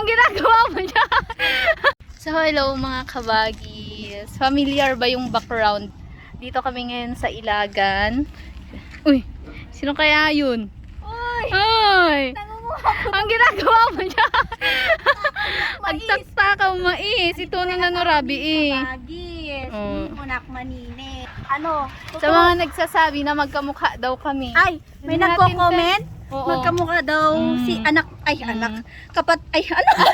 Anong ginagawa mo dyan? so, hello mga kabagis. Familiar ba yung background? Dito kami ngayon sa Ilagan. Uy, sino kaya yun? Uy! Ay! Ang ginagawa mo dyan? Mais. Agtaktakaw mais. Ito na nanurabi eh. Bagis. Oo. Mm, kunak manine. Ano? Sa mga nagsasabi na magkamukha daw kami. Ay, may natin, nagko-comment. Oo. Magkamukha daw Mm. si anak, ay Mm. anak, kapat, ay ano?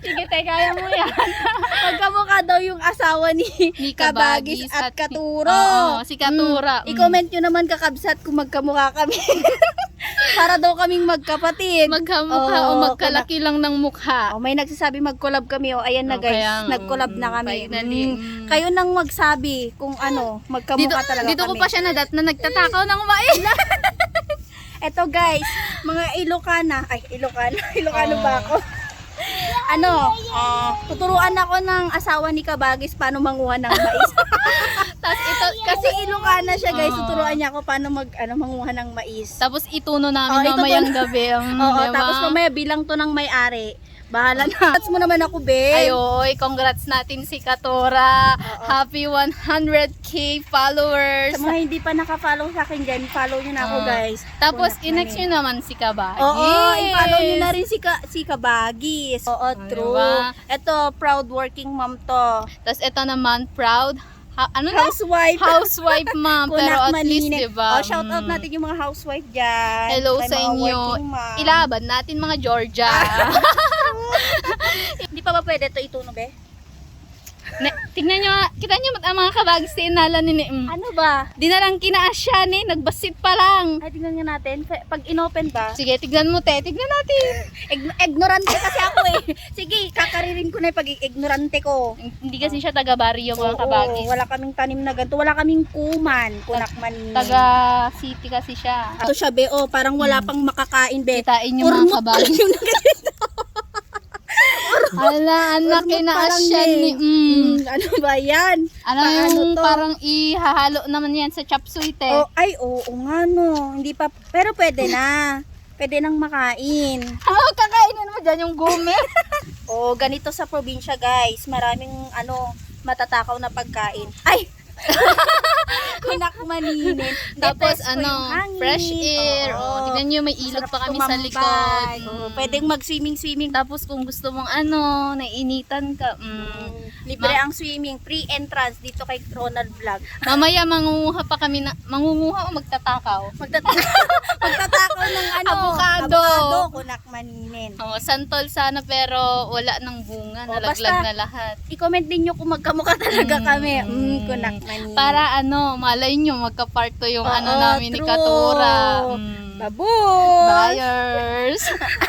Sige, te, kaya mo yan. Magkamukha daw yung asawa ni, Ni Kabagis Kabagis at, at- Katuro. Oo, si Katura. Mm. Mm. I-comment nyo naman kakabsat kung magkamukha kami. Para daw kaming magkapatid. Magkamukha o Oo, magkalaki lang ng mukha. Oh, may nagsasabi mag-collab kami. Oh, ayan na Oh, guys. kaya nga, Nag-collab na mm, kami. finally, Mm. mm. Kayo nang magsabi kung ano, Dito, magkamukha talaga dito kami. ko pa siya nadat na nagtatakaw ng mais. Eto guys, mga Ilocana. Ay, Ilocana. Ilocano Oh. ba ako? ano, ah, tuturuan ako ng asawa ni Kabagis paano manguha ng mais. Tapos ito, Kasi Ilocana siya guys, Oo. tuturuan niya ako paano mag ano manguha ng mais. tapos ituno Oh, namin itutuno. mamayang gabi. Um, Oo, diba? tapos mamaya bilang to ng may-ari. Bahala na. Congrats mo naman ako, be. Ay, oy, congrats natin si Katora. Oo. Happy 100k followers. Sa mga hindi pa naka-follow sa akin dyan, follow nyo na ako Oo. guys. Tapos, Kunak i-next namin. nyo naman si Kabagis. Oo, i-follow nyo na rin si, ka, si Kabagis. Oo, Oh, true. diba? Ito, proud working mom to. Tapos ito naman, proud. Ha, ano na? Housewife. Housewife ma'am. pero at least, manine. diba? Oh, shout out mm, natin yung mga housewife dyan. Hello sa mga inyo. working mom. Ilaban natin mga Georgia. Hindi pa ba pwede ito ituno, be? ne, tingnan nyo, kita nyo ang mga kabagis sa inala ni Nim. Ano ba? Di na lang kinaasya ni, nagbasit pa lang. Ay, tingnan nga natin. Pag inopen ba? Sige, tignan mo te, tignan natin. Ig- ignorante kasi ako eh. Sige, kakaririn ko na yung pag-ignorante ko. Hindi kasi siya taga barrio mga Oo, kabagis. wala kaming tanim na ganito. Wala kaming kuman. Kunak manini. Taga city kasi siya. Ito siya, be. Oh, parang wala pang makakain, be. Kitain yung mga Urmot kabagis. yung. Ala, lang, kinaasya be. ni... Mm. Mm, ano ba yan? Ano Paano yung to? parang ihahalo naman yan sa chop suey te. Oh, ay, oo nga no. Hindi pa, pero pwede na. Pwede nang makain. Ah, kakainin mo dyan yung gumi. Oh, ganito sa probinsya, guys. Maraming, ano, matatakaw na pagkain. Ay! Kunak maninin. Tapos ano, fresh air. Oo. Oh, tignan nyo, may ilog pa kami sa tumambay. likod. Oo, Mm. pwedeng mag-swimming-swimming. Tapos kung gusto mong ano, nainitan ka. Mm. Libre Ma- ang swimming. Free entrance dito kay Ronald Vlog. Mamaya mangunguha pa kami na, mangunguha o magtatakaw. Magtatakaw, magtatakaw ng ano, Avocado. avocado, kunak maninin. Oh, santol sana pero wala ng bunga, Oh, nalaglag basta- na lahat. I-comment din nyo kung magkamukha talaga Mm. kami. Mm, kunak maninin. Para ano, malay nyo, magkaparto yung Oo, ano namin ni true. Katura. Mm. Baboy! Buyers!